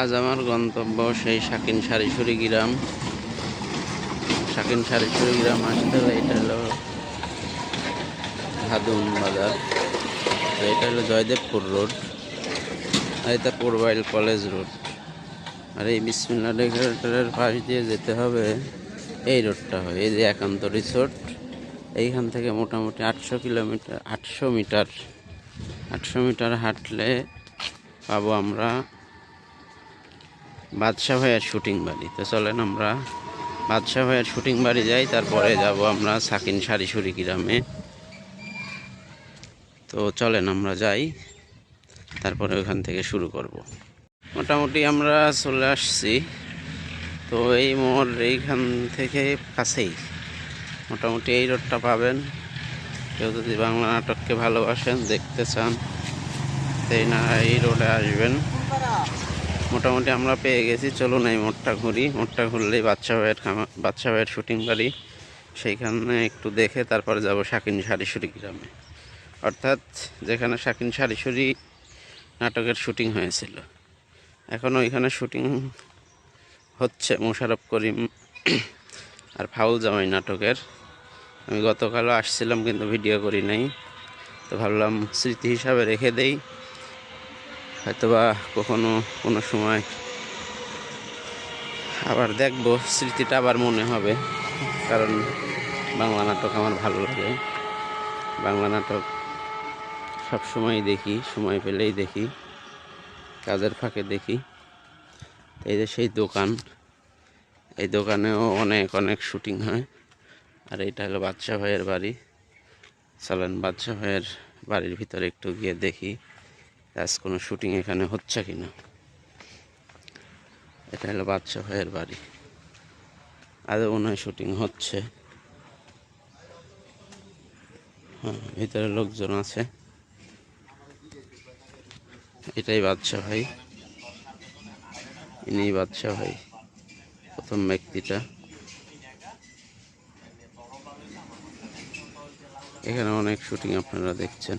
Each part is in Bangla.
আজ আমার গন্তব্য সেই শাকিন সারিসুরি গ্রাম। শাকিন সারিসুরি গ্রাম আসতে হলে এটা হলো হাদুম বাজার। এটা হলো জয়দেবপুর রোড। আর এটা পূর্বাইল কলেজ রোড। আর এই বিসমিল্লা ডেকোরেটরের পাশ দিয়ে যেতে হবে এই রোডটা হয়, এই যে একান্ত রিসোর্ট। এইখান থেকে মোটামুটি আটশো কিলোমিটার, আটশো মিটার আটশো মিটার হাঁটলে পাবো আমরা। বাদশাহ ভাইয়ের শুটিং বাড়ি। তো চলেন আমরা বাদশাহ ভাইয়ের শুটিং বাড়ি যাই, তারপরে যাব আমরা সাকিন সারিসুরি গ্রামে। তো চলেন আমরা যাই, তারপরে ওখান থেকে শুরু করব। মোটামুটি আমরা চলে আসছি। তো এই মোড় এইখান থেকে কাছেই। মোটামুটি এই রোডটা পাবেন। কেউ যদি বাংলা নাটককে ভালোবাসেন, দেখতে চান সেই না, এই রোডে আসবেন। মোটামুটি আমরা পেয়ে গেছি। চলুন এই মোড়টা ঘুরি। মোড়টা ঘুরলেই বাচ্চা ভাইয়ের বাচ্চা ভাইয়ের শুটিং বাড়ি। সেইখানে একটু দেখে তারপরে যাব শাকিন সারিসুরি গ্রামে। অর্থাৎ যেখানে শাকিন সারিসুরি নাটকের শুটিং হয়েছিল। এখন ওইখানে শুটিং হচ্ছে মোশারফ করিম আর ফাউল জামাই নাটকের। আমি গতকালও আসছিলাম কিন্তু ভিডিও করি নাই। তো ভাবলাম স্মৃতি হিসাবে রেখে দেই। হয়তোবা কখনো কোনো সময় আবার দেখব, স্মৃতিটা আবার মনে হবে, কারণ বাংলা নাটক আমার ভালো লাগে। বাংলা নাটক সব সময় দেখি, সময় পেলেই দেখি, কাজের ফাঁকে দেখি। এই যে সেই দোকান, এই দোকানেও অনেক অনেক শুটিং হয়। আর এইটা হলো বাদশা ভাইয়ের বাড়ি। চলেন বাদশা ভাইয়ের বাড়ির ভিতরে একটু গিয়ে দেখি। আজ কোনো শুটিং এখানে হচ্ছে কি না এটা হলো বাদশা ভাইয়ের বাড়ি। আজও মনে হয় শুটিং হচ্ছে। হ্যাঁ ভিতরে লোকজন আছে। এটাই বাদশা ভাই। ইনি বাদশা ভাই, প্রথম ব্যক্তিটা। এখানে অনেক শুটিং আপনারা দেখছেন।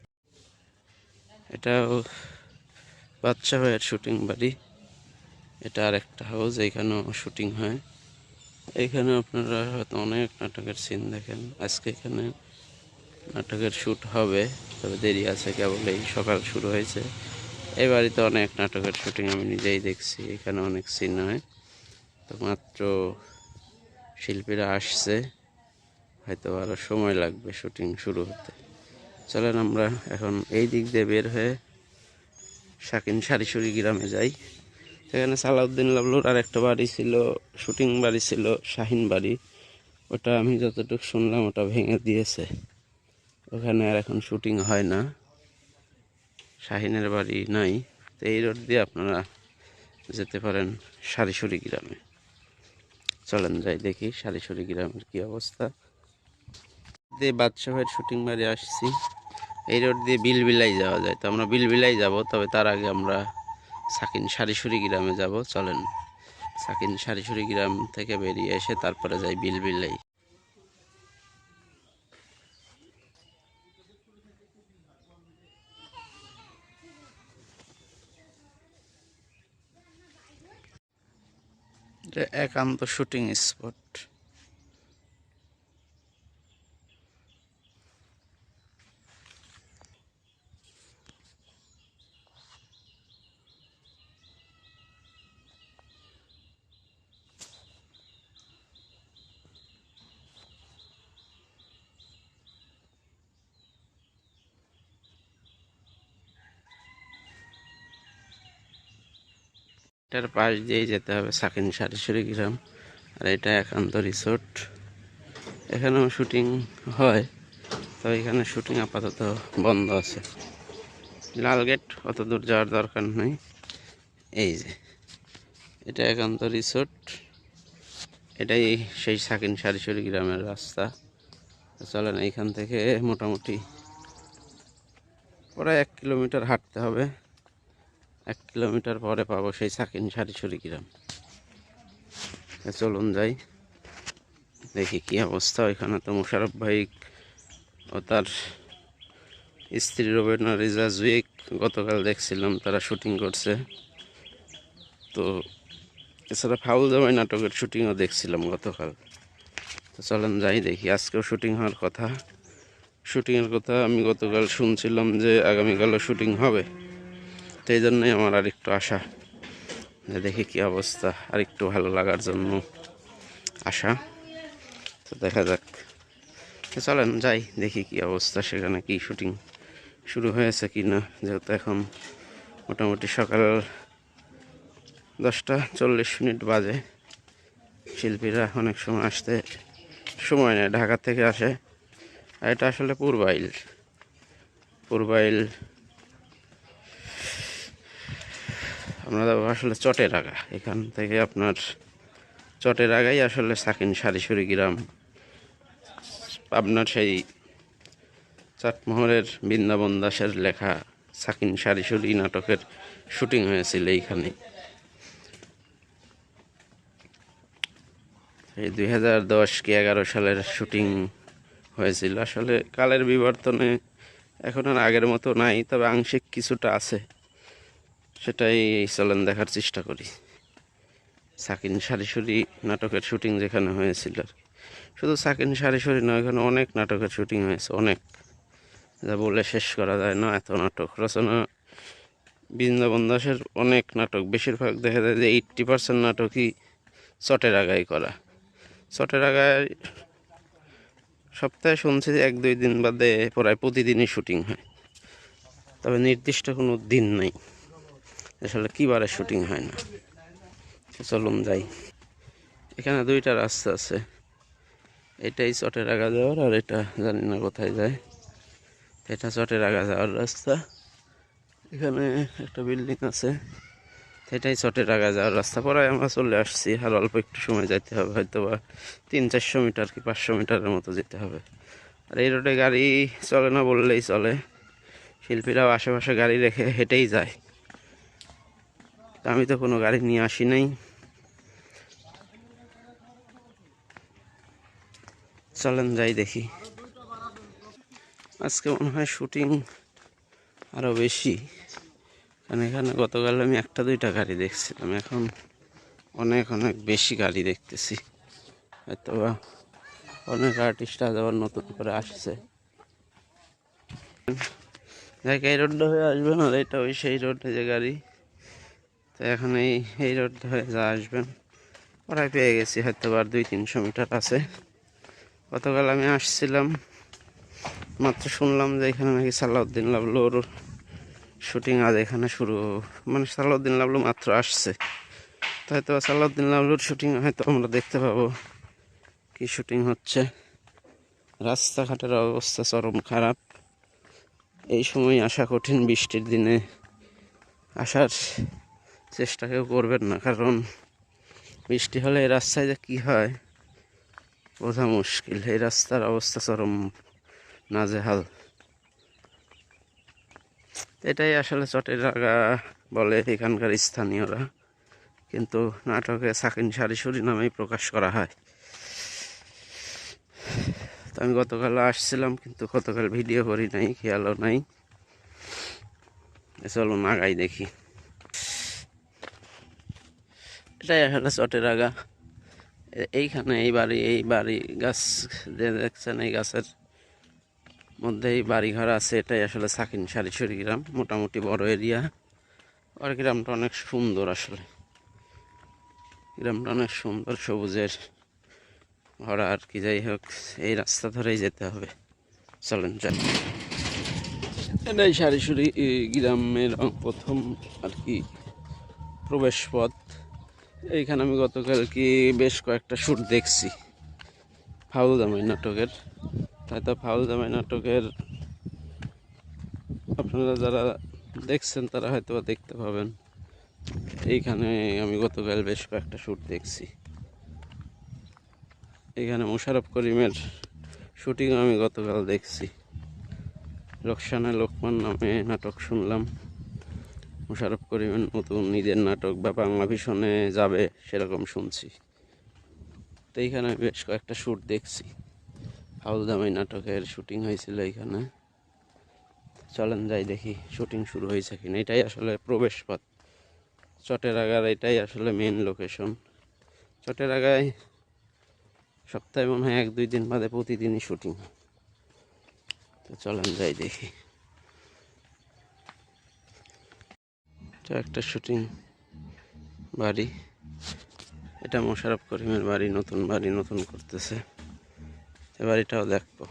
এটাও বাচ্চা ভাইয়ের শুটিং বাড়ি। এটা আর একটা হাউস এইখানেও শুটিং হয়। এইখানে আপনারা হয়তো অনেক নাটকের সিন দেখেন। আজকে এখানে নাটকের শ্যুট হবে, তবে দেরি আছে কেবল এই সকাল শুরু হয়েছে। এই বাড়িতে অনেক নাটকের শুটিং আমি নিজেই দেখছি, এখানে অনেক সিন হয়। তো মাত্র শিল্পীরা আসছে, হয়তো আরও সময় লাগবে শুটিং শুরু হতে। চলেন আমরা এখন এই দিক দিয়ে বের হয়ে শাকিন সারিসুরি গ্রামে যাই। সেখানে সালাউদ্দিন লাবলুর আর একটা বাড়ি ছিল, শুটিং বাড়ি ছিল, শাহিন বাড়ি। ওটা আমি যতটুকু শুনলাম, ওটা ভেঙে দিয়েছে। ওখানে আর এখন শুটিং হয় না। শাহিনের বাড়ি নাই। তো এই রোড দিয়ে আপনারা যেতে পারেন সারিসুরি গ্রামে। চলেন যাই দেখি সারিসুরি গ্রামের কি অবস্থা। দিয়ে বাদশাহ ভাইয়ের শুটিং বাড়ি আসছি। এই রোড দিয়ে বিলবিলাই যাওয়া যায়। তো আমরা বিলবিলাই যাব, তবে তার আগে আমরা সাকিন সারিসুরি গ্রামে যাব। চলেন, সাকিন সারিসুরি গ্রাম থেকে বেরিয়ে এসে তারপরে যাই বিলবিলাই। এটা একান্ত শুটিং স্পট। এটার পাশ দিয়েই যেতে হবে, সাকিন সারেশ্বরী গ্রাম। আর এটা একান্ত রিসোর্ট এখানেও শুটিং হয়, তো এখানে শুটিং আপাতত বন্ধ আছে। লাল গেট অত দূর যাওয়ার দরকার নেই। এই যে, এটা একান্ত রিসোর্ট এটাই সেই সাকিন সারিসরি গ্রামের রাস্তা। চলেন, এইখান থেকে মোটামুটি প্রায় এক কিলোমিটার হাঁটতে হবে। এক কিলোমিটার পরে পাবো সেই সাকিন সারিসরি গ্রাম চলুন যাই, দেখি কি অবস্থা ওইখানে। তো মুশারফ ভাই ও তার স্ত্রী রবীন্দ্র রিজা জুয়েক গতকাল দেখছিলাম, তারা শুটিং করছে। তো এছাড়া ফাউল জামাই নাটকের শুটিংও দেখছিলাম গতকাল। তো চলেন যাই দেখি, আজকেও শুটিং হওয়ার কথা। শুটিংয়ের কথা আমি গতকাল শুনছিলাম যে আগামীকালও শুটিং হবে। তো এই জন্যই আমার আরেকটু আশা যে দেখি কি অবস্থা, আরেকটু ভালো লাগার জন্য আশা। তো দেখা যাক। চলেন, যাই, দেখি কি অবস্থা, সেখানে কি শুটিং শুরু হয়েছে কি না যেহেতু এখন মোটামুটি সকাল দশটা চল্লিশ মিনিট বাজে। শিল্পীরা অনেক সময় আসতে সময় নেয়, ঢাকা থেকে আসে। আর এটা আসলে পূর্বাইল। পূর্বাইল আমরা আসলে চটের আগা এখান থেকে আপনার চটের আগাই আসলে সাকিন সারিসুরি গ্রাম। আপনার সেই চাটমোহরের বৃন্দাবন দাসের লেখা সাকিন সারিসুরি নাটকের শুটিং হয়েছিল এইখানে। এই দুই হাজার দশ কি এগারো সালের শুটিং হয়েছিল। আসলে কালের বিবর্তনে এখন আর আগের মতো নাই, তবে আংশিক কিছুটা আছে। সেটাই এই চলেন দেখার চেষ্টা করি। সাকিন সারিসুরি নাটকের শুটিং যেখানে হয়েছিল। শুধু সাকিন সারিসুরি নয়, এখানে অনেক নাটকের শুটিং হয়েছে, অনেক। যা বলে শেষ করা যায় না, এত নাটক। রচনা বৃন্দাবন দাসের অনেক নাটক, বেশিরভাগ দেখা যায় যে এইট্টি পার্সেন্ট নাটকই চটের আগায় করা। চটের আগায় সপ্তাহে শুনছি এক দুই দিন বাদে প্রায় প্রতিদিনই শুটিং হয়। তবে নির্দিষ্ট কোনো দিন নেই। আসলে কী বারে শুটিং হয় না। চলুন যাই। এখানে দুইটা রাস্তা আছে। এটাই চটের আগা যাওয়ার আর এটা জানি না কোথায় যায়। এটা চটের আগা যাওয়ার রাস্তা। এখানে একটা বিল্ডিং আছে। সেটাই চটের আগা যাওয়ার রাস্তা। পরে আমরা চলে আসছি। আর অল্প একটু সময় যেতে হবে। হয়তো বা তিন, চারশো মিটার কি পাঁচশো মিটারের মতো যেতে হবে। আর এই রোডে গাড়ি চলে না বললেই চলে। শিল্পীরাও আশেপাশে গাড়ি রেখে হেঁটেই যায়। আমি তো কোনো গাড়ি নিয়ে আসি নাই। চলেন যাই দেখি। আজকে মনে হয় শুটিং আরও বেশি। কারণ এখানে গতকাল আমি একটা দুইটা গাড়ি দেখছিলাম, এখন অনেক অনেক বেশি গাড়ি দেখতেছি। হয়তো বা অনেক আর্টিস্ট আজ আবার নতুন করে আসছে। দেখ এই রোডটা হয়ে আসবে না, এটা ওই সেই রোডে যে গাড়ি। তো এখন এই এই রোডটা হয়ে যা আসবেন, ওরাই পেয়ে গেছি হয়তো আর দুই তিনশো মিটার আছে। গতকাল আমি আসছিলাম, মাত্র শুনলাম যে এখানে নাকি সালাউদ্দিন লাবলুর শুটিং আজ এখানে শুরু মানে সালাউদ্দিন লাবলু মাত্র আসছে। তো হয়তো সালাউদ্দিন লাবলুর শুটিং হয়তো আমরা দেখতে পাবো, কি শুটিং হচ্ছে। রাস্তাঘাটের অবস্থা চরম খারাপ। এই সময় আসা কঠিন বৃষ্টির দিনে আসার চেষ্টা কেউ করবেন না, কারণ বৃষ্টি হলে এই রাস্তায় যে কী হয়, বোঝা মুশকিল। এই রাস্তার অবস্থা চরম নাজেহাল। এটাই আসলে চটের আগা বলে এখানকার স্থানীয়রা। কিন্তু নাটকে সাকিন সারিসুরি নামেই প্রকাশ করা হয়। তো আমি গতকাল আসছিলাম, কিন্তু গতকাল ভিডিও করি নাই, খেয়ালও নাই। চলুন আগাই দেখি। এটাই আসলে চটের আগা এইখানে এই বাড়ি এই বাড়ি গাছ যে দেখছেন, এই গাছের মধ্যে এই বাড়িঘর আছে। এটাই আসলে সাকিন সারিসরি গ্রাম মোটামুটি বড় এরিয়া। আর গ্রামটা অনেক সুন্দর আসলে। গ্রামটা অনেক সুন্দর, সবুজের ভরা আর কি যাই হোক, এই রাস্তা ধরেই যেতে হবে। চলেন চল এটাই সারিসুরি গ্রামের প্রথম আর কি প্রবেশ পথ এইখানে আমি গতকাল কি বেশ কয়েকটা শ্যুট দেখছি। ফাউল জামাই নাটকের। হয়তো ফাউল জামাই নাটকের আপনারা যারা দেখছেন, তারা হয়তো দেখতে পাবেন। এইখানে আমি গতকাল বেশ কয়েকটা শ্যুট দেখছি। এখানে মোশারফ করিমের শুটিং আমি গতকাল দেখছি। রোকসানা লোকমান নামে নাটক শুনলাম। মোশারফ করিমের নতুন নিজের নাটক বা বাংলা ভীষণে যাবে সেরকম শুনছি। তো এইখানে আমি বেশ কয়েকটা শ্যুট দেখছি। হাউলদামি নাটকের শুটিং হয়েছিল এইখানে। চলেন যাই দেখি শুটিং শুরু হয়েছে কিনা। এটাই আসলে প্রবেশ পথ। চটের আগার এটাই আসলে মেন লোকেশন চটের আগায় সপ্তাহে মনে হয় এক দুই দিন বাদে প্রতিদিনই শুটিং। তো চলেন যাই দেখি। একটা শুটিং বাড়ি। এটা মোশারফ করিমের বাড়ি, নতুন বাড়ি, নতুন করতেছে। এ বাড়িটাও দেখব।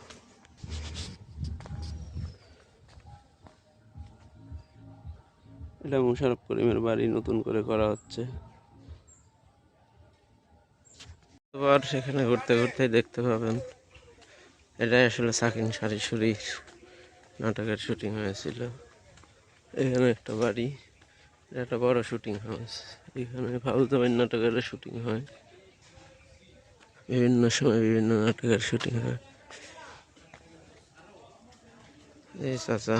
এটা মোশারফ করিমের বাড়ি, নতুন করে করা হচ্ছে। আবার সেখানে ঘুরতে ঘুরতে দেখতে পাবেন। এটাই আসলে সাকিন সারিসুরির নাটকের শুটিং হয়েছিল। এখানে একটা বাড়ি। এটা একটা বড় শুটিং হাউস এখানে ফাউলতামের নাটকের শুটিং হয়। বিভিন্ন সময় বিভিন্ন নাটকের শুটিং হয়। এই চাচা।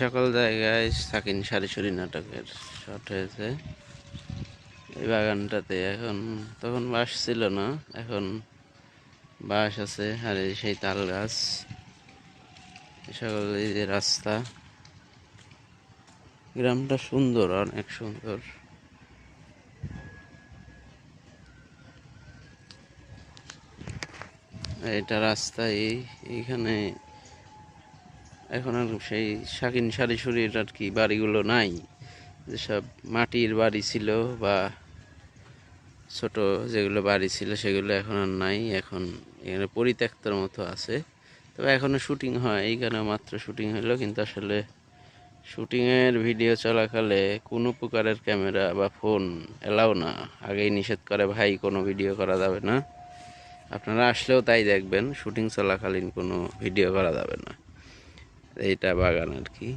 সকল জায়গায় সাকিন সারি নাটকের শট হয়েছে। এই বাগানটাতে এখন তখন বাঁশ ছিল না, এখন বাঁশ আছে আর সেই তাল গাছ। সকল এই যে রাস্তা। গ্রামটা সুন্দর, অনেক সুন্দর। এটা রাস্তা এই এইখানে এখন আর সেই শাকিন সারিসুরির আর কি বাড়িগুলো নাই। যেসব মাটির বাড়ি ছিল বা ছোট যেগুলো বাড়ি ছিল সেগুলো এখন আর নাই। এখন এখানে পরিত্যক্তর মতো আছে। তবে এখনও শুটিং হয় এইখানে মাত্র শুটিং হলো, কিন্তু আসলে শুটিংয়ের ভিডিও চলাকালে কোনো প্রকারের ক্যামেরা বা ফোন এলাও না। আগেই নিষেধ করে, ভাই, কোনো ভিডিও করা যাবে না। আপনারা আসলেও তাই দেখবেন, শুটিং চলাকালীন কোনো ভিডিও করা যাবে না। এইটা বাগান আর কি।